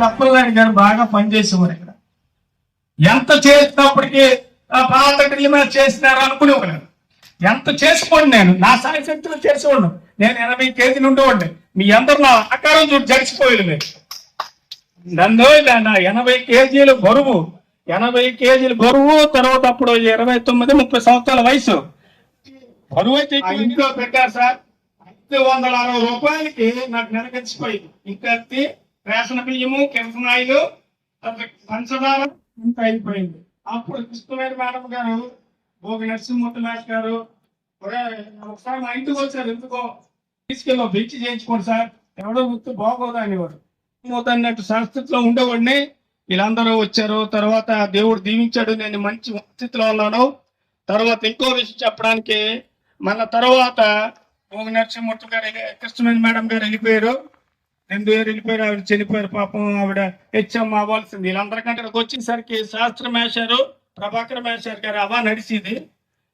ఇక్కడ అప్పలనాయుడు గారు బాగా పనిచేసేవారు ఇక్కడ. ఎంత చేసినప్పటికీ ఆ పాత డ్రిల్ చేసినారు అనుకునేవాడు ఎంత చేసుకోండి నేను? నా సాయి శక్తిలో చేసేవాడు నేను ఎనభై కేజీలు ఉండేవాడిని. మీ అందరు నా ఆకారం చూసి జడిచిపోయేది నన్ను నా ఎనభై కేజీలు బరువు. ఎనభై కేజీలు బరువు తర్వాత అప్పుడు ఇరవై తొమ్మిది ముప్పై సంవత్సరాల వయసు. బరువు అయితే ఇంట్లో పెట్టారు సార్. ఐదు వందల అరవై రూపాయలకి నాకు నెలకొచ్చిపోయింది. ఇంకా రేషన్ బియ్యము కిరసనాయిలు పంచదార ఇంత అయిపోయింది. అప్పుడు కృష్ణవేణి మేడం గారు భోగి నరసింహమూర్తి మేడం గారు ఒకసారి మా ఇంటికి వచ్చారు ఎందుకో? తీసుకెళ్ళి బెంచ్ చేయించుకోండి సార్. ఎవడో గుర్తు బాగోదా అనేవాడు. అన్నట్టు సంస్థితిలో ఉండేవాడిని. వీళ్ళందరూ వచ్చారు. తర్వాత దేవుడు దీవించాడు. నేను మంచి స్థితిలో ఉన్నాను. తర్వాత ఇంకో విషయం చెప్పడానికి మన తర్వాత భోగి నరసింహమూర్తి గారు కృష్ణవేణి మేడం గారు వెళ్ళిపోయారు. రెండు వేలు వెళ్ళిపోయారు ఆవిడ చనిపోయారు పాపం ఆవిడ హెచ్ఎం అవ్వాల్సింది. వీళ్ళందరికంటే ఇక్కడికి వచ్చేసరికి శాస్త్ర మేషారు ప్రభాకర్ మేషారు గారు అవా నడిచింది.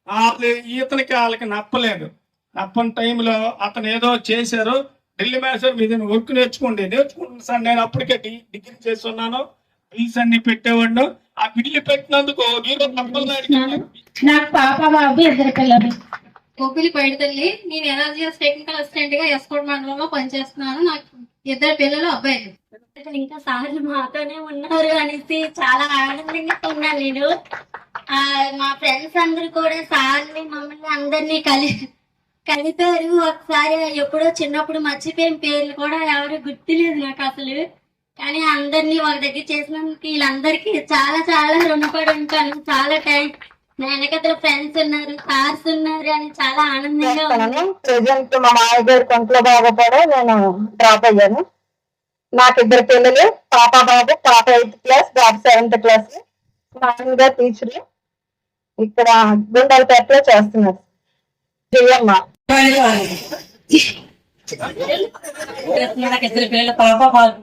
వాళ్ళు ఈతనికి వాళ్ళకి నప్పలేదు. నప్పని టైంలో అతను ఏదో చేశారు. ఢిల్లీ మేషర్ మీద వర్క్ నేర్చుకోండి. నేర్చుకుంటున్నాను సార్ నేను అప్పటికే డి- డిగ్రీ చేస్తున్నాను. బిల్స్ అన్ని పెట్టేవాడు ఆ బిల్లు పెట్టినందుకు మీరు నాకు పాప బాబు ఇద్దరు పిల్లలు. గోపిలి పైడితల్లి నేను ఎనర్జీఎస్ టెక్నికల్ అసిస్టెంట్గా ఎస్కోట్ మండలంలో పనిచేస్తున్నాను. నాకు ఇద్దరు పిల్లలు అబ్బాయిలు. ఇంకా సార్లు మాతోనే ఉన్నారు అనేసి చాలా ఆనందంగా ఉన్నాను నేను. మా ఫ్రెండ్స్ అందరు కూడా సార్ని మమ్మల్ని అందరినీ కలి కలిపారు. ఒకసారి ఎప్పుడో చిన్నప్పుడు మర్చిపోయిన పేర్లు కూడా ఎవరు గుర్తులేదు నాకు అసలు. కానీ అందరినీ ఒక దగ్గర చేసినందుకు వీళ్ళందరికీ చాలా చాలా రుణపడి ఉంటాను. చాలా థ్యాంక్స్ నా వెనకతల ఫ్రెండ్స్ ఉన్నారు ఉన్నారు అని చాలా ఆనందంగా ఉంది. ప్రెసెంట్ మా మామయ్య గారి కొంట్లో బాగుపడే నేను డ్రాప్ అయ్యాను. నాకు ఇద్దరు పిల్లలు పాప బాబు పాప ఎయిత్ క్లాస్ బాబు సెవెంత్ క్లాస్ మా ఆయన గారు టీచర్ ఇక్కడ గుండాలపేటలో చేస్తున్నారు. జయమ్మ. నాకు ఇద్దరు పిల్లల పాప బాబు.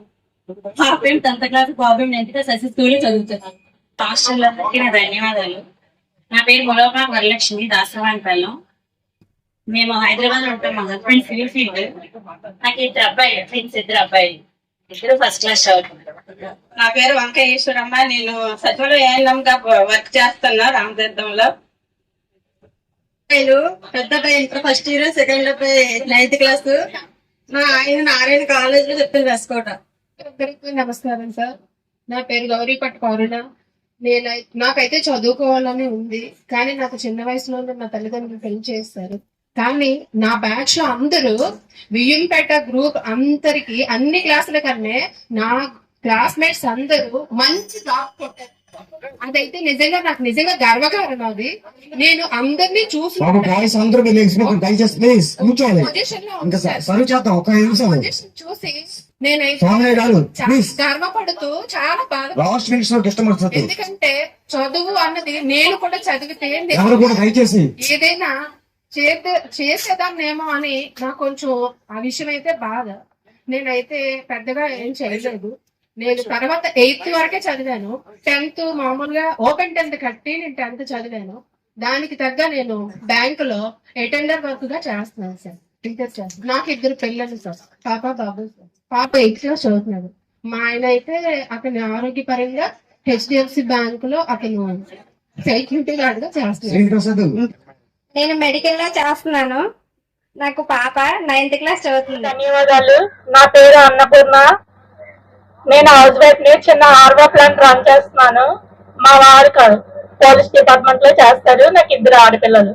పాప టెన్త్ క్లాస్ బాబు క్లాస్ ఎస్ఎస్ స్కూల్ చదువుతున్నాను హాస్టల్లందరికీ నా ధన్యవాదాలు. నా పేరు మొలవపా వరలక్ష్మి దాసవానిపల్లం మేము హైదరాబాద్లో ఉంటాం మా హస్బెండ్ సివిల్ ఫీల్డ్ నాకు ఇద్దరు అబ్బాయి ఫ్రెండ్స్ ఇద్దరు అబ్బాయి ఇద్దరు ఫస్ట్ క్లాస్ చదువుతున్నారు నా పేరు వెంకటేశ్వరమ్మ. నేను సచివాలయ ఏఎన్ఎం గా వర్క్ చేస్తున్నా రామతీర్థంలో. నేను పెద్ద అబ్బాయి ఇంటర్ ఫస్ట్ ఇయర్ సెకండ్ అబ్బాయి నైన్త్ క్లాస్ మా ఆయన నారాయణ కాలేజ్లో చెప్తాను వేసుకోట. అందరికీ నమస్కారం సార్. నా పేరు గౌరీ పట్ కౌరుణ. నేను నాకైతే చదువుకోవాలని ఉంది కానీ నాకు చిన్న వయసులోనే నా తల్లిదండ్రులు పెళ్ళి చేస్తారు కానీ నా బ్యాచ్లో అందరూ వియ్యంపేట గ్రూప్ అందరికి అన్ని క్లాసుల కన్నా నా క్లాస్మేట్స్ అందరూ మంచి జాబ్ కొట్టారు. అదైతే నిజంగా నాకు నిజంగా గర్వకారణం అది. నేను అందరినీ చూసి పొజిషన్లో చూసి గర్వపడుతూ చాలా బాధ లాస్ట్ మినిట్స్లో ఎందుకంటే చదువు అన్నది నేను కూడా చదివితే నేను ఎవరు కూడా దయచేసి. ఏదైనా చేసేదాన్నేమో అని నాకు కొంచెం ఆ విషయం అయితే బాధ. నేనైతే పెద్దగా ఏం చేయలేదు. నేను తర్వాత ఎయిత్ వరకే చదివాను. టెన్త్ మామూలుగా ఓపెన్ టెన్త్ కట్టి నేను టెన్త్ చదివాను. దానికి తగ్గ నేను బ్యాంక్లో అటెండర్ వర్క్గా చేస్తున్నాను సార్. నాకు ఇద్దరు పిల్లలు సార్ పాప బాబు పాప ఎయిత్ క్లాస్ చదువుతున్నాడు. మా ఆయన అయితే అతని ఆరోగ్యపరంగా హెచ్డిఎఫ్సి బ్యాంక్లో అతను సెక్యూరిటీ గార్డ్గా చేస్తున్నాడు నేను మెడికల్లో చేస్తున్నాను. నాకు పాప నైన్త్ క్లాస్ చదువుతుంది. ధన్యవాదాలు. నా పేరు అన్నపూర్ణ. నేను హౌస్ వైఫ్ని చిన్న ఆర్వో ప్లాంట్ రన్ చేస్తున్నాను. మా వారు పోలీస్ డిపార్ట్మెంట్లో చేస్తారు. నాకు ఇద్దరు ఆడపిల్లలు.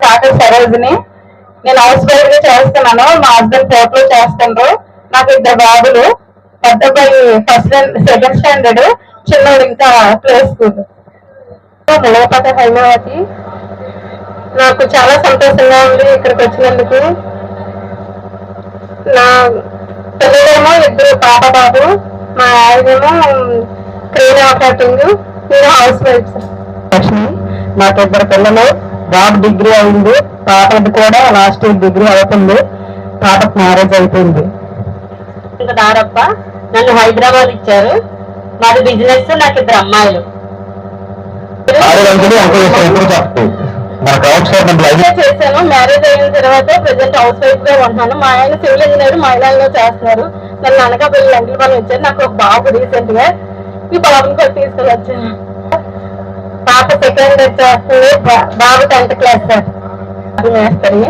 కాకల సరోజిని. నేను హౌస్ వైఫ్గా చేస్తున్నాను. మా హస్బెండ్ పోర్ట్లో చేస్తుండ్రు. నాకు ఇద్దరు బాబులు. పెద్ద అబ్బాయి ఫస్ట్ సెకండ్ స్టాండర్డ్ చిన్నోడు ఇంకా ప్లే స్కూల్ ములపత హైమావతి నాకు చాలా సంతోషంగా ఉంది ఇక్కడికి వచ్చినందుకు. నా పిల్లలేమో ఇద్దరు పాప బాబు మా ఆయనేమో క్రీన్ ఆపరేటింగ్ నేను హౌస్ వైఫ్ లక్ష్మి నాకు ఇద్దరు పిల్లలు. బాబు డిగ్రీ అయింది. పాపది కూడా లాస్ట్ ఇయర్ డిగ్రీ అవుతుంది. పాపకు మ్యారేజ్ అయిపోయింది. ఇంకా దారప్ప నన్ను హైదరాబాద్ ఇచ్చారు. మాది బిజినెస్ నాకు ఇద్దరు అమ్మాయిలు. చేశాను. మ్యారేజ్ అయిన తర్వాత ప్రెసెంట్ హౌస్ వైఫ్గా ఉంటున్నాను మా ఆయన సివిల్ ఇంజనీర్ మహిళల్లో చేస్తున్నారు. నన్ను అనకాపల్లి లంకలపాలెం వచ్చారు. నాకు ఒక బాబు రీసెంట్గా ఈ బాబుని కూడా తీసుకొని వచ్చాను. పాప సెకండ్ చేస్తుంది బాబు టెన్త్ క్లాస్ సార్. మేస్తని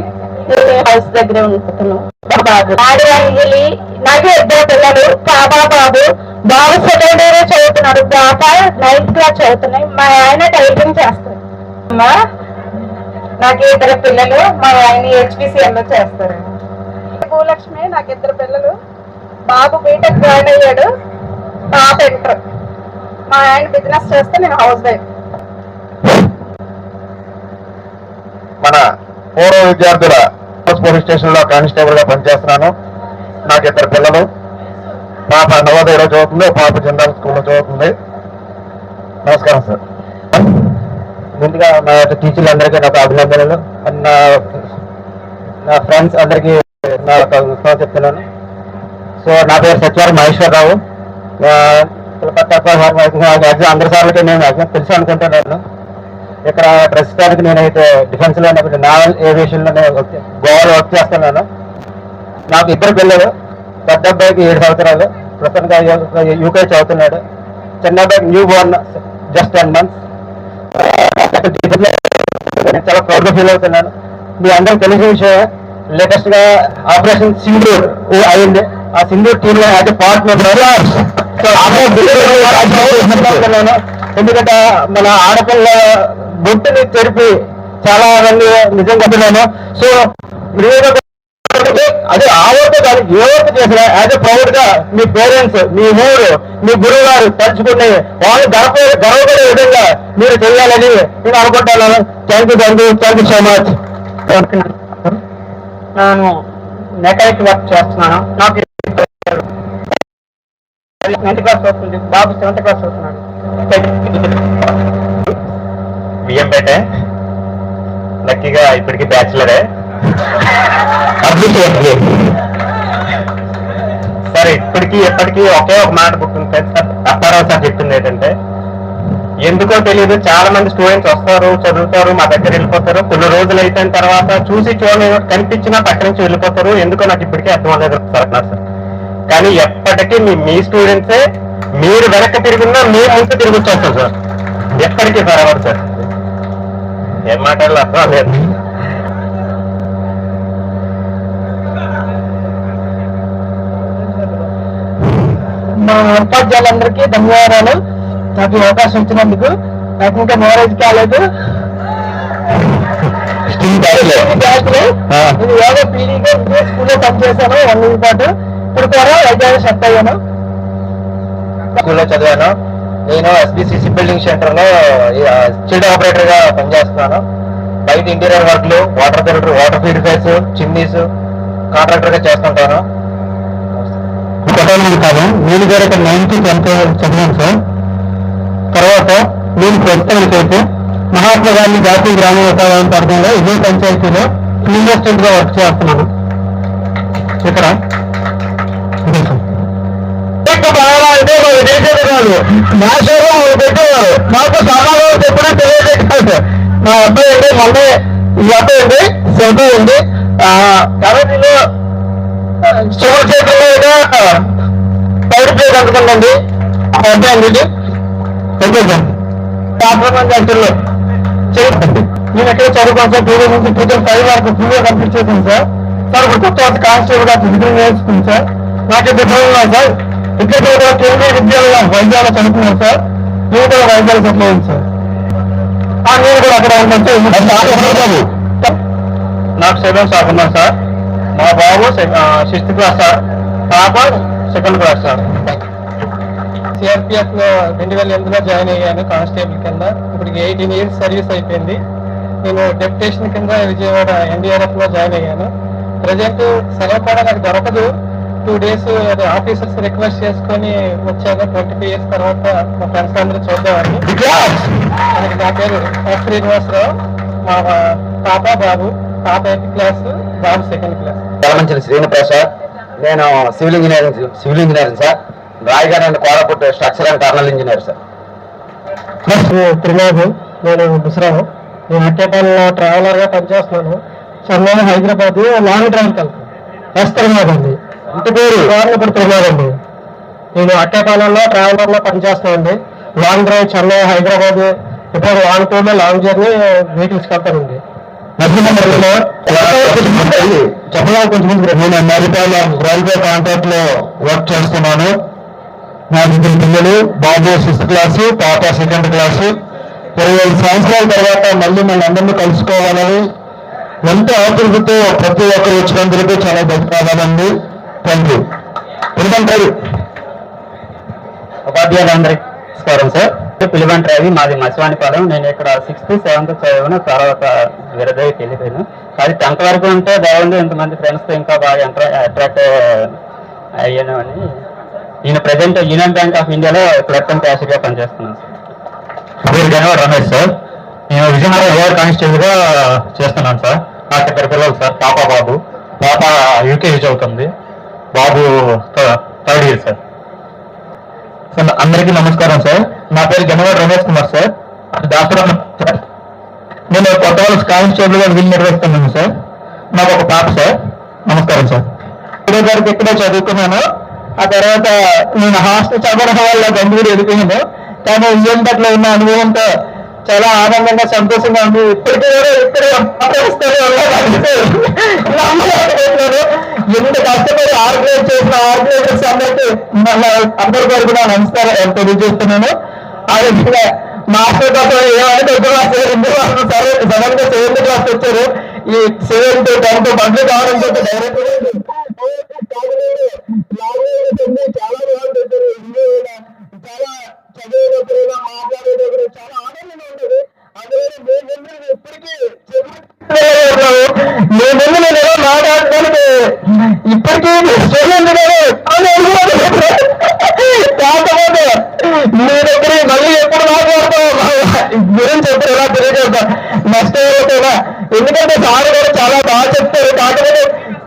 హౌస్ దగ్గర ఉంటున్నాను బాబు అంజలి నాకు ఇద్దరు పిల్లలు పాపా బాబు బాబు సెకండ్ ఇయర్ పాప నైన్త్ క్లాస్ చదువుతున్నాయి మా ఆయన టైపింగ్ చేస్తారు అమ్మా నాకు ఇద్దరు పిల్లలు మా ఆయన హెచ్పిసిఎల్లో చేస్తారు భూలక్ష్మి నాకు ఇద్దరు పిల్లలు బాబు బీటెక్ జాయిన్ అయ్యాడు పాప ఇంటర్ మా ఆయన బిజినెస్ చేస్తే నేను హౌస్ వైఫ్ మన పూర్వ విద్యార్థుల పోలీస్ స్టేషన్లో కానిస్టేబుల్గా పనిచేస్తున్నాను. నాకు ఇద్దరు పిల్లలు. పాప నవోదయలో చదువుతుంది పాప జనరల్ స్కూల్లో చదువుతుంది నమస్కారం సార్. ముందుగా నా యొక్క టీచర్లు అందరికీ నాకు అభినందనలు. నా నా ఫ్రెండ్స్ అందరికీ నా యొక్క విశ్వాసం చెప్తున్నాను సో నా పేరు సత్యవారం మహేశ్వరరావు. కలకత్తా అందరి సార్లకి నేను తెలుసు అనుకుంటున్నాను. ఇక్కడ ప్రస్తుతానికి నేనైతే డిఫెన్స్లో నావల్ ఏవియేషన్లో గోవాలో వర్క్ చేస్తున్నాను. నాకు ఇద్దరు పిల్లలు పెద్ద అబ్బాయికి ఏడు సంవత్సరాలు ప్రస్తుతానికి యూకే చదువుతున్నాడు. చిన్న అబ్బాయికి న్యూ బోర్న్ జస్ట్ మంత్స్ నేను చాలా ప్రౌడ్గా ఫీల్ అవుతున్నాను. మీ అందరికి తెలిసిన విషయం లేటెస్ట్గా ఆపరేషన్ సింధూర్ అయింది. ఆ సింధూర్ టీమ్లో యాజ్ పార్ట్ మెంబర్ ఎందుకంటే మన ఆడపిల్ల బొట్టుని తెరిపి చాలా మంది నిజం చెప్తున్నాను సో అదే ఆవర్త కాదు ఏ వర్క్ చేసినా యాజ్ ఎ ప్రౌడ్గా మీ పేరెంట్స్ మీ ఊరు మీ గురువు గారు తలుచుకుని వాళ్ళు గర్వ గర్వపడే విధంగా మీరు చేయాలని నేను అనుకుంటాను thank you thank you thank you so much నేను మెకానిక్ వర్క్ చేస్తున్నాను. నాకు నైన్త్ క్లాస్ వస్తుంది. బాబు సెవెంత్ క్లాస్ వస్తున్నాడు. బియ్యంపేట లక్కీగా ఇప్పటికి బ్యాచులరే. సరే ఇప్పటికీ ఎప్పటికీ ఒకే ఒక మాట గుర్తుంది. సార్ అప్పారావు సార్ చెప్తుంది ఏంటంటే ఎందుకో తెలియదు చాలా మంది స్టూడెంట్స్ వస్తారు చదువుతారు మా దగ్గర వెళ్ళిపోతారు. కొన్ని రోజులు అయిపోయిన తర్వాత చూసి చూడని కనిపించినా పక్క నుంచి వెళ్ళిపోతారు. ఎందుకో నాకు ఇప్పటికీ అర్థం అవ్వలేదు సార్ సార్. కానీ ఎప్పటికీ మీ మీ స్టూడెంట్సే మీరు వెనక్కి తిరుగున్నా మీ ముందు తిరిగి వచ్చేస్తాం సార్. ఎప్పటికీ సార్ ఎవరు సార్. ఏం మాట్లాడాలి అర్థం లేదు. మా ఉపాధ్యాయులందరికీ ధన్యవాదాలు. నాకు ఈ అవకాశం ఇచ్చినందుకు. నాకు ఇంకా మ్యారేజ్ కాలేదు. నేను యోగా పీడీగా ఇదే స్కూల్లో పనిచేశాను వన్ వీక్ పాటు. ఇప్పుడు కూడా వైద్యాలు షట్ అయ్యాను. స్కూల్లో చదివాను. నేను ఎస్బిసిసి బిల్డింగ్ సెంటర్లో చిల్డ్ ఆపరేటర్గా పనిచేస్తున్నాను. బయట ఇంటీరియర్ వర్క్లు water filter water purifiers chimneys కాంట్రాక్టర్గా చేస్తుంటాను. కాదు నేను గారు ఇక్కడ నైన్త్ టెన్త్ చదివాను సార్. తర్వాత నేను ప్రస్తుతానికి అయితే మహాత్మా గాంధీ జాతీయ గ్రామీణ ఉపాధి పథకంలో ఇదే పంచాయతీలో ఫీల్డ్ అసిస్టెంట్గా వర్క్ చేస్తున్నాను. ఇక్కడ. మా శరీరం పెట్టేవారు మాకు సమాధానం చెప్పడం తెలియజేస్తారు మా అబ్బాయి అండి మళ్ళీ ఈ అబ్బాయి ఉంది సెవెంటీ ఉంది. కబడ్డీలో చివరి చేతుల్లో పైరు ప్లేట్ అందుకుందండి అబ్బాయి అండి ఓకే సార్ డాక్టర్ చేయండి నేను ఎక్కడ చదువుకోను sir? Two thousand two thousand five వరకు ఫుల్గా కంప్లీట్ చేశాను సార్. సార్ ఇప్పుడు కొత్త కొత్త కానిస్టేబుల్గా ఫిజికల్ నేర్చుకుంది సార్. నాకు ఇద్దరు ఉన్నాయి సార్. ఇక్కడ కూడా కేంద్రీయ విద్యాలయ వైద్యాలు చదువుకున్నాను సార్. నేను కూడా వైద్యాలు సెటిల్ అయ్యింది సార్. ఆ, నేను కూడా అక్కడ సార్ నాకు సెవెన్ సార్ ఉన్నాను సార్. మా బాబు సిక్స్త్ క్లాస్ సార్. పాప సెకండ్ క్లాస్ సార్. సిఆర్పిఎఫ్లో రెండు వేల ఎనిమిదిలో జాయిన్ అయ్యాను కానిస్టేబుల్ కింద. ఇప్పుడు ఎయిటీన్ ఇయర్స్ సర్వీస్ అయిపోయింది. నేను డెప్యుటేషన్ కింద విజయవాడ ఎన్డీఆర్ఎఫ్లో జాయిన్ అయ్యాను. ప్రజెంట్ సెలవు కూడా నాకు దొరకదు. టూ డేస్ ఆఫీసర్స్ రిక్వెస్ట్ చేసుకొని వచ్చాక ట్వంటీ ఫైవ్ ఇయర్స్ తర్వాత మా ఫ్రెండ్స్ అందరూ చూద్దామని. మనకి నా పేరు ఎస్ శ్రీనివాసరావు. మా పాప బాబు. పాప ఎయిత్ క్లాస్? బాబు సెకండ్ క్లాస్ మంచి శ్రీనిప్రసాద్ నేను civil engineering civil engineering sir. రాయగారి and కోడపుట్టు structure and tunnel engineer sir. Plus Trinath నేను ముసరావు నేను అట్టేపాలలో ట్రావెలర్గా పనిచేస్తున్నాను. చెన్నై హైదరాబాద్ లాంగ్ డ్రైవ్ వెళ్తాను. ఎస్ త్రినాథ్ అండి. ఇంటి పేరు గోర్నపడుతున్నారండి నేను అట్టేపాలెంలో ట్రావెలర్లో పనిచేస్తానండి. లాంగ్ డ్రైవ్ చెన్నై హైదరాబాద్ ఇప్పుడు లాంగ్ టూర్లో లాంగ్ జర్నీ వెహికల్స్ వెళ్తానండి చెప్పగా కొంచెం నేను అమెరికాలో రైల్వే కాంట్రాక్ట్లో వర్క్ చేస్తున్నాను. నా ఇద్దరు పిల్లలు బాబు సిక్స్త్ క్లాసు పాప సెకండ్ క్లాసు. ఇరవై ఐదు సంవత్సరాల తర్వాత మళ్ళీ మన అందరినీ కలుసుకోవాలని ఎంతో ఆకృతితో ప్రతి ఒక్కరు వచ్చినందుకు చాలా ధన్యవాదాలండి. థ్యాంక్ యూ ఎందుకంటే ఉపాధ్యాయులందరికీ నమస్కారం సార్. పిలువంటి మాది మసివాణిపాలెం నేను ఇక్కడ సిక్స్త్ సెవెంత్ చదివిన తర్వాత విరదయ్యకి వెళ్ళిపోయాను కానీ టెన్త్ వరకు ఉంటే బాగుంది ఇంతమంది ఫ్రెండ్స్తో ఇంకా బాగా అట్రాక్ట్ అయ్యాను అని. నేను ప్రజెంట్ యూనియన్ బ్యాంక్ ఆఫ్ ఇండియాలో క్లర్క్ క్యాషర్గా పనిచేస్తున్నాను సార్. రమేష్ సార్. నేను విజయనగరం ఓవర్ కానిస్టేబుల్గా చేస్తున్నాను సార్. నాకు ఇద్దరు పిల్లలు సార్. పాప బాబు. పాప యూకేజీ చదువుతుంది. బాబు థర్డ్ ఇయర్ సార్. సార్ అందరికీ నమస్కారం సార్. నా పేరు జనవర్ రమేష్ కుమార్ సార్. దాసరం సార్. నేను కొత్త వాళ్ళు కానిస్టేబుల్గా విల్ నిర్వహిస్తున్నాను సార్. నాకు ఒక పాప సార్. నమస్కారం సార్. ఇరవై గారికి ఇక్కడే చదువుకున్నాను. ఆ తర్వాత నేను హాస్టల్ చదవడం వల్ల గంభీరు ఎదుగుతున్నాను కానీ ఈఎం పట్ల ఉన్న అనుభవంతో చాలా ఆనందంగా సంతోషంగా ఉంది. ఇప్పటికీ కూడా ఇక్కడ మాట్లాడిస్తారు ఎంత కష్టపడి ఆర్గనైజ్ చేసిన ఆర్గనైజర్స్ అందరి పేరు కూడా నమస్కారం తెలియజేస్తున్నాను? ఆ విధంగా మాస్టర్ కోసం ఏమంటే సరే సడన్గా సెవెంత్ క్లాస్ వచ్చారు. ఈ సెవెంత్ టెన్త్ బండ్లు కావడంతో డైరెక్ట్ చాలా బాగుంటుంది చాలా చదివేటప్పుడు మాట్లాడేటప్పుడు చాలా ఆనందంగా ఉంటుంది అందులో మేము ఎప్పటికీ నేను ఏదో మాట్లాడడానికి ఇప్పటికీ స్టూడెంట్ కాకపోతే మీ దగ్గర మళ్ళీ ఎప్పుడు మాట్లాడతాం గురించి ఎప్పుడు ఎలా తెలియజేస్తాం నెక్స్ట్ కూడా ఎందుకంటే సార్ కూడా చాలా బాగా చెప్తారు. కాకపోతే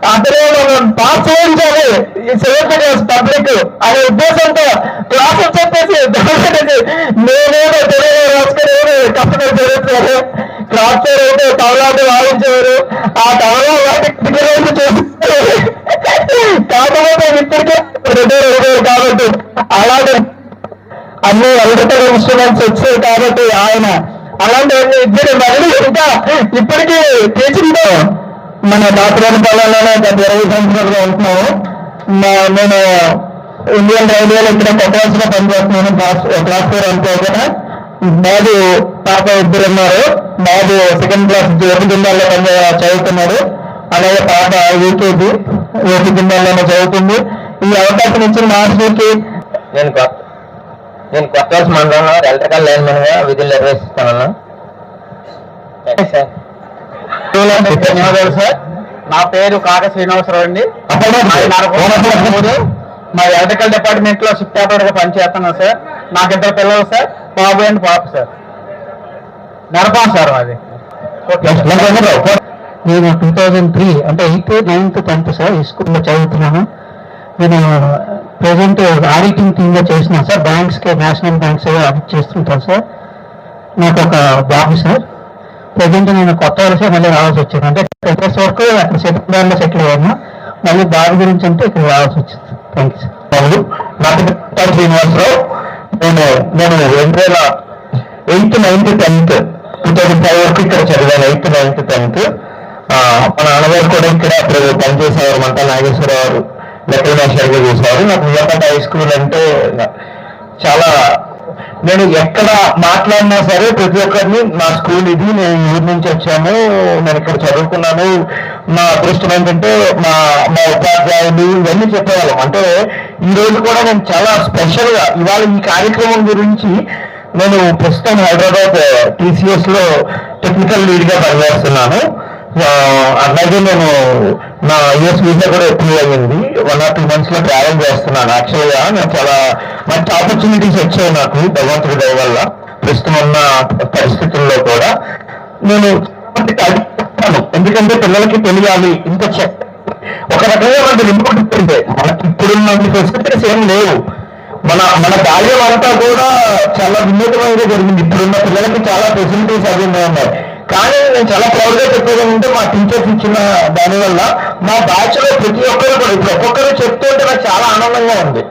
అతనే మనం పాస్ చేయించాలి. ఈ సెవెంత్ క్లాస్ పబ్లిక్ అనే ఉద్దేశంతో క్లాసులు చెప్పేసి దయచేసి నేనేదో తెలియదు రాసుకుని కష్టపడి చదువుతారు అయితే తమలాట వాయించేవారు. ఆ తవలా వాటికి రోజు కాకపోతే ఇప్పటికే రిటైర్ అయిపోయారు కాబట్టి అలాగే అన్ని ఎలక్ట్రికల్ ఇన్స్ట్రుమెంట్స్ వచ్చాయి కాబట్టి ఆయన అలాంటి ఇద్దరు మళ్ళీ ఇంకా ఇప్పటికీ టీచింగ్ మన డాక్టర్ పాలనలోనే గత ఇరవై సంవత్సరాలుగా ఉంటున్నాము. నేను ఇండియన్ రైల్వేలో ఇక్కడ కట్టాల్సిన పనిచేస్తున్నాను క్లాస్ క్లాస్ ఫోర్ అనుకోకుండా బాబు పాప ఇద్దరు ఉన్నారు. బాబు సెకండ్ క్లాస్ జ్యోతి జిల్లాలో పని చదువుతున్నాడు. అలాగే పాప యూకేజీ జ్యోతి జిల్లాలోనే చదువుతుంది. ఈ అవకాశం ఇచ్చిన మాస్టర్కి నేను నేను కొత్త మండలంలో ఎలక్ట్రికల్ లైన్మెన్గా విధులు నిర్వహిస్తున్నాను. ధన్యవాదాలు సార్. నా పేరు కాక శ్రీనివాసరావు అండి. మా ఎలక్ట్రికల్ డిపార్ట్మెంట్లో షిఫ్ట్ ఆపరేటర్గా పనిచేస్తున్నాను సార్. నాకు ఇద్దరు పిల్లలు సార్. బాబు అండ్ పాప సార్. నరపా సార్ అది నేను టూ థౌజండ్ త్రీ అంటే ఎయిత్ నైన్త్ టెన్త్ సార్ ఈ స్కూల్లో చదువుతున్నాను. నేను ప్రెసెంట్ ఆడిటింగ్ టీమ్గా చేస్తున్నాను సార్. బ్యాంక్స్కి నేషనల్ బ్యాంక్స్ ఆడిట్ చేస్తుంటాను సార్. నాకు ఒక బాబు సార్. ప్రజెంట్ నేను కొత్త వలసే మళ్ళీ రావాల్సి వచ్చింది. అంటే ప్రెస్ వరకు అక్కడ సెటిల్లో సెటిల్ అయ్యాను. మళ్ళీ బాబు గురించి అంటే ఇక్కడ రావాల్సి వచ్చింది. థ్యాంక్ యూ పేరు శ్రీనివాసరావు నేను నేను రెండు వేల eighth ninth tenth two thousand five వరకు ఇక్కడ చదివాను ఎయిత్ నైన్త్ టెన్త్. మా నాన్నగారు కూడా ఇక్కడ అప్పుడు పనిచేసేవారు మంట నాగేశ్వరరావు లెక్కల మాస్టర్గా చేసేవారు. నాకు విజయపేట హై స్కూల్ అంటే చాలా నేను ఎక్కడ మాట్లాడినా సరే ప్రతి ఒక్కరిని నా స్కూల్ ఇది నేను ఊరి ఊరు నుంచి వచ్చాము నేను ఇక్కడ చదువుకున్నాను. నా అదృష్టం ఏంటంటే మా మా ఉపాధ్యాయులు ఇవన్నీ చెప్పేవాళ్ళం. అంటే ఈ రోజు కూడా నేను చాలా స్పెషల్గా ఇవాళ ఈ కార్యక్రమం గురించి నేను ప్రస్తుతం హైదరాబాద్ టీసీఎస్లో టెక్నికల్ లీడ్గా పనిచేస్తున్నాను. ఆ, అలాగే నేను నా యుఎస్ వీసా కూడా అప్రూవ్ అయ్యింది. వన్ ఆర్ టూ మంత్స్లో ట్రావెల్ చేస్తున్నాను. యాక్చువల్గా నేను చాలా మంచి ఆపర్చునిటీస్ వచ్చాయి నాకు భగవంతుడి దయ వల్ల. ప్రస్తుతం ఉన్న పరిస్థితుల్లో కూడా నేను ఎందుకంటే పిల్లలకి తెలియాలి. ఇంకా ఒక రకంగా మనకి రిమోట్ ఉంటే మనకి ఇప్పుడున్న ఫెసిలిటీస్ ఏం లేవు. మన మన బాల్యం అంతా కూడా చాలా వినూతమైనది జరిగింది. ఇప్పుడున్న పిల్లలకి చాలా ఫెసిలిటీస్ అవి ఉన్నాయి. కానీ నేను చాలా ప్రౌడ్గా చెప్పేది ఏంటంటే మా టీచర్స్ ఇచ్చిన దాని వల్ల మా బ్యాచ్లో ప్రతి ఒక్కరు కూడా ఇప్పుడు ఒక్కొక్కరు చెప్తుంటే నాకు చాలా ఆనందంగా ఉంది.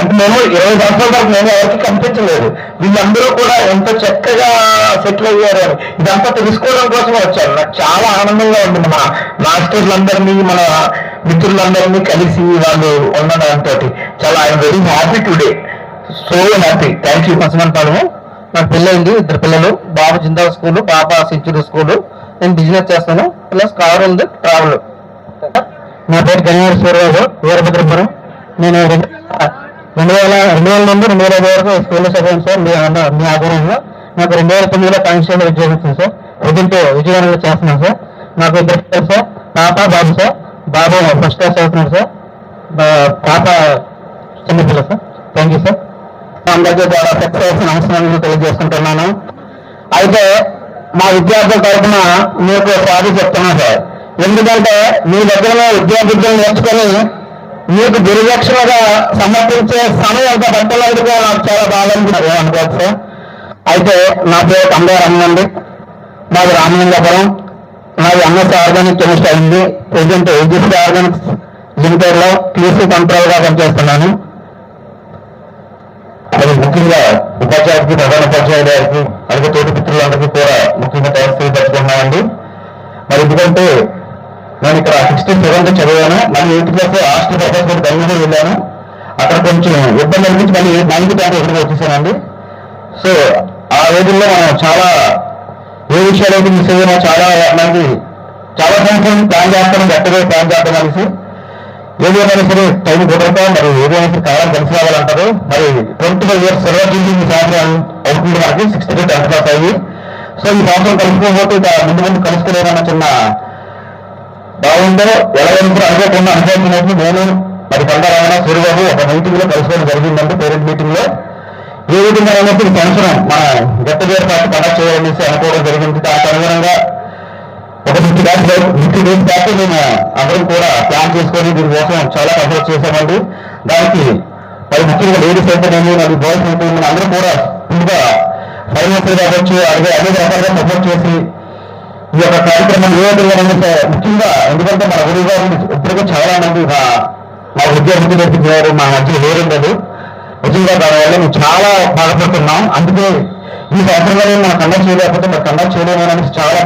అంటే మేము ఇరవై సంవత్సరాల వరకు నేను ఎవరికి కనిపించలేదు. వీళ్ళందరూ కూడా ఎంత చక్కగా సెటిల్ అయ్యారు అని ఇదంతా తెలుసుకోవడం కోసం వచ్చారు నాకు చాలా ఆనందంగా ఉంది మన మాస్టర్లందరినీ మన మిత్రులందరినీ కలిసి వాళ్ళు ఉండడం దాంతో చాలా I'm very happy today so happy thank you Pasumanpalem నాకు పెళ్ళైంది ఇద్దరు పిల్లలు. బాబు జిందాల్ స్కూల్ పాప సెంచురీ స్కూల్. నేను బిజినెస్ చేస్తాను. ప్లస్ కార్ ఉంది ట్రావెల్. నా పేరు గణేష్ సూర్యరాజు వీరభద్రపురం. నేను రెండు వేల రెండు వేల నుండి రెండు వేల ఐదు వరకు స్కూల్లో చదివాను సార్. మీ మీ ఆధ్వర్యంలో. నాకు రెండు వేల తొమ్మిదిలో కానిస్టేబుల్ ఉద్యోగం వచ్చింది సార్. ప్రజెంట్ విజయవాడలో చేస్తున్నాను సార్. నాకు ఇద్దరు పిల్లలు సార్. పాప బాబు సార్. బాబు ఫస్ట్ క్లాస్ చదువుతున్నాడు సార్. పాప చిన్నపిల్ల సార్. Thank you sir. అందరికీ ద్వారా సక్సెస్ నమస్కారం తెలియజేసుకుంటున్నాను. అయితే మా విద్యార్థుల తరఫున మీకు సారీ చెప్తున్నాను సార్. ఎందుకంటే మీ దగ్గర విద్యాబుద్ధులు నేర్చుకొని మీకు దుర్దక్షిణగా సమర్పించే సమయం అంత పట్టలేదుగా నాకు చాలా బాగా అనుకోవచ్చు సార్ అయితే నా పేరు కంగారు అమ్మండి మాది రామలింగపురం. నాది ఎంఎస్ ఆర్గానిక్ కెమిస్ట్ అయింది. ప్రజెంట్ ఏజిస్ ఆర్గానిక్స్ లిమిటెడ్లో కంట్రోల్గా కంట్రోల్గా పనిచేస్తున్నాను. అది ముఖ్యంగా ఉపాధ్యాయుడికి ప్రధాన ఉపాధ్యాయుడు గారికి అలాగే తోటి మిత్రులందరికీ కూడా ముఖ్యంగా థ్యాంక్స్ తెలియపరుచుకున్నామండి మరి ఎందుకంటే నేను ఇక్కడ సిక్స్టీ సెవెన్ చదివాను మళ్ళీ eighth class hostel professor Bengaluru వెళ్ళాను. అక్కడ కొంచెం ఇబ్బంది అనిపించి మళ్ళీ నైన్త్ క్లాస్ ఎక్కడికి వచ్చేసానండి. సో ఆ రోజుల్లో మనం చాలా ఏ విషయాలు అయితే మిస్ అయ్యామో చాలా మంది చాలా సంవత్సరం ప్లాన్ చేస్తాం గట్టిగా ప్లాన్ చేస్తాం అనేసి ఏదేమైనా టైం కుదరక మరి ఏదైనా కాలం కలిసి రావాలంటారు మరి ట్వంటీ ఫైవ్ ఇయర్స్ సర్వజీవి ఈ సంవత్సరం అవుతుంది మనకి సిక్స్టీ టెన్త్ క్లాస్ అయ్యి. సో ఈ సంవత్సరం కలుసుకోకపోతే ఇక ముందు ముందు కలుసుకోలేదన్న చిన్న బాగుందో ఎలా ఎందుకు అనుకోకుండా అనుభవించినట్టు నేను మరి పండరాయణ సూర్యబాబు ఒక మీటింగ్లో కలుసుకోవడం జరిగిందంటే పేరెంట్ మీటింగ్లో. ఏ విధంగా అయినప్పుడు సంవత్సరం మన గట్ట పేరు పాటు కండక్ట్ చేయాలనేసి అనుకోవడం జరిగింది. దానికి అనుగుణంగా ఒక fifty days fifty days back మేము అందరం కూడా ప్లాన్ చేసుకొని దీనికోసం చాలా కసరత్ చేశామండి. దానికి మరి ముఖ్యంగా లేడీస్ అయితే మరి బాయ్స్ అయితే మన అందరూ కూడా ముందుగా ఫైనాన్షియల్ అవ్వచ్చు అలాగే అనేక రకాలుగా సపోర్ట్ చేసి ఈ యొక్క కార్యక్రమం ఏ విధంగా ముఖ్యంగా ఎందుకంటే మన గురువు గారు ఇప్పటికే చాలా మంది మా మా విద్యార్థులు నేర్పించారు మా మధ్య వేరుండదు నిజంగా దానివల్ల మేము చాలా బాధపడుతున్నాం. అందుకే ఈ సంవత్సరంలో మనం కండక్ట్ చేయలేకపోతే మరి కండక్ట్ చేయలేమని చాలా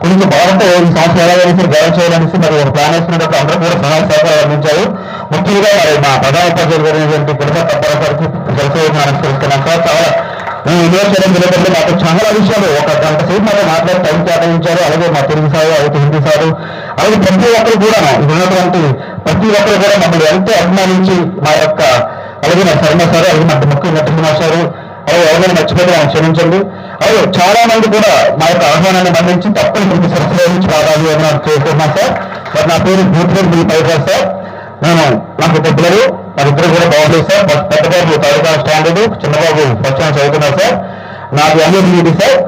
కొంచెం బాగుంటే ఈ సంవత్సరం ఎలా వేసి గౌరవ చేయాలనేసి మరి ఒక ప్లాన్ వేసుకున్నప్పుడు అందరూ కూడా సహాయ సహకారాలు అందించారు. ముఖ్యంగా మరి మా ప్రధాన ఉపాధ్యాయులు జరిగినటువంటి పిల్లల తప్పనిసరికి గారికి జలసేవ సార్ చాలా ఈ విమోచనం జరిగినప్పుడు మాకు చాలా విషయాలు ఒక గంట సేపు మాకు మాట్లాడి టైం కేటాయించారు. అలాగే మా తెలుగు సారు అలాగే హిందీ సారు అలాగే ప్రతి ఒక్కరు కూడా ఉన్నటువంటి ప్రతి ఒక్కరు కూడా మమ్మల్ని ఎంతో అభిమానించి మా యొక్క అలాగే మా శర్మ సారు అలాగే మా ముఖ్యంగా నరసింహ సారు అలాగే ఎవరైనా మర్చిపోతే మనం క్షమించండి. అయ్యో చాలా మంది కూడా మా యొక్క ఆహ్వానాన్ని మన్నించి తప్పని కొన్ని సరస్వతి నుంచి అన్నారు చేస్తున్నాం సార్. మరి నా పేరు భూపేరు మీ పైగా సార్. నేను నాకు ఇద్దరు పిల్లలు ఇద్దరు కూడా బాగుంది సార్. బట్ పెద్ద బాబు స్టాండర్డ్ చిన్నబాబు ఫస్ట్ చదువుతున్నారు సార్. నాది ఎంఎస్బిడి సార్.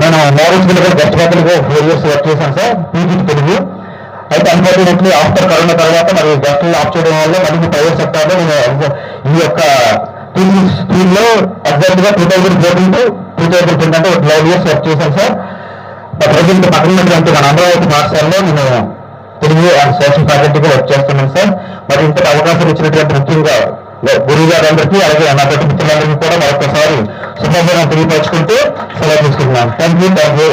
నేను మోడల్స్ మీద కూడా గెస్ట్ ఫ్యాకల్టీగా ఫోర్ ఇయర్స్ వర్క్ చేశాను సార్ పీజీ తెలుగు. అయితే అన్ఫార్చునేట్లీ ఆఫ్టర్ కరోనా తర్వాత మరి గెస్ట్ ఆఫ్ చేయడం వల్ల మనకి ప్రైవేట్ సెక్టార్లో నేను ఈ యొక్క స్కీమ్లో ఎగ్జాక్ట్గా two thousand fourteen to two thousand ఒక ట్వెల్వ్ ఇయర్స్ వర్క్ చేశాను సార్ బట్ ప్రజెంట్ పక్కన ఉన్నటువంటి మన అమరావతి పాఠశాలలో నేను తెలుగు అండ్ సోషల్ ఫ్యాకల్టీగా వర్క్ చేస్తున్నాను సార్ మరి ఇంతటి అవకాశం ఇచ్చినటువంటి ముఖ్యంగా గురువు గారు అందరికీ అలాగే నా ప్రతి మిత్రులందరికీ కూడా మరొకసారి శుభాభావం తెలియపరచుకుంటూ సెలవు తీసుకుంటున్నాను. థ్యాంక్ యూ థ్యాంక్ యూ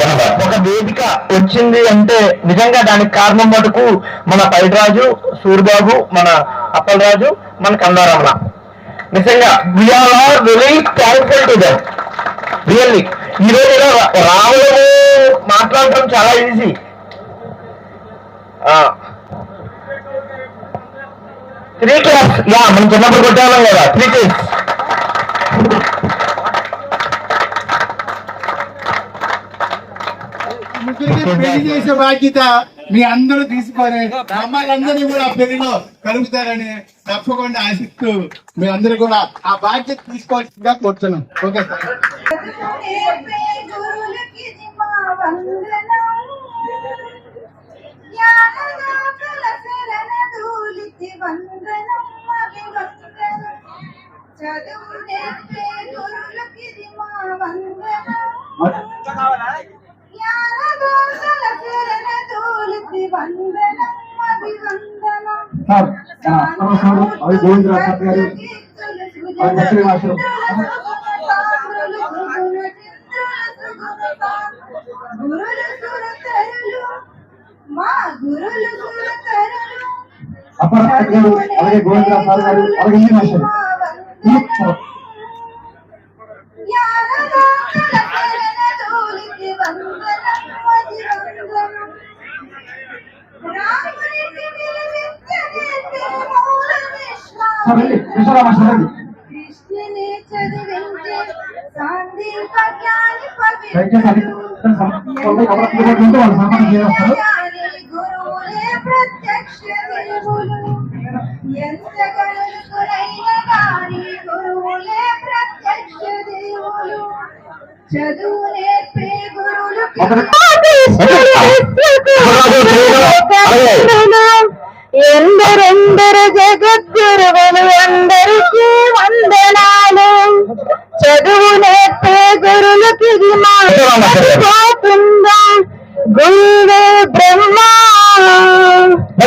ఒక వేదిక వచ్చింది అంటే నిజంగా దానికి కారణం మటుకు మన పైరాజు సూర్యబాబు మన అప్పలరాజు మన కందారమణ నిజంగా we are are very thankful to them really ఈ రోజు ఇలా రా- మాట్లాడటం చాలా ఈజీ త్రీ క్లాస్ యా మనం చిన్నప్పుడు కొట్టేవాళ్ళం కదా. త్రీ క్లాస్ ముగ్గురికి పెళ్ళి చేసే బాధ్యత మీ అందరూ తీసుకొని మమ్మల్ని అందరినీ కూడా పెళ్ళిలో కలుపుతారని తప్పకుండా ఆశిస్తూ మీ అందరూ కూడా ఆ బాధ్యత తీసుకోవాల్సిందిగా కోరుతున్నాం. Okay sir. చదువు నేర్పే గురులకి మా వందనం జ్ఞానద సార్ నమస్కారం. అవి గోవింద రాజు గారు. అవి దక్షిణ భాషలు. అపరాధ గారు అలాగే గోవిందరావు సార్ గారు అలాగే ఈ భాషలు చదువు నేర్పే గురువులు ఎందరెందరు జగద్గురువులు అందరికీ వందనాలు చదువు నేర్పే గురులకి ఇది మా గోవిందా. గురువే బ్రహ్మ గురువే గురువే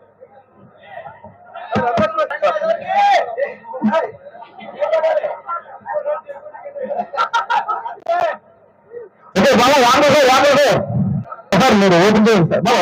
సార్ మీరు ఓపెన్ చేయండి సార్ బాబా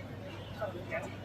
Yeah.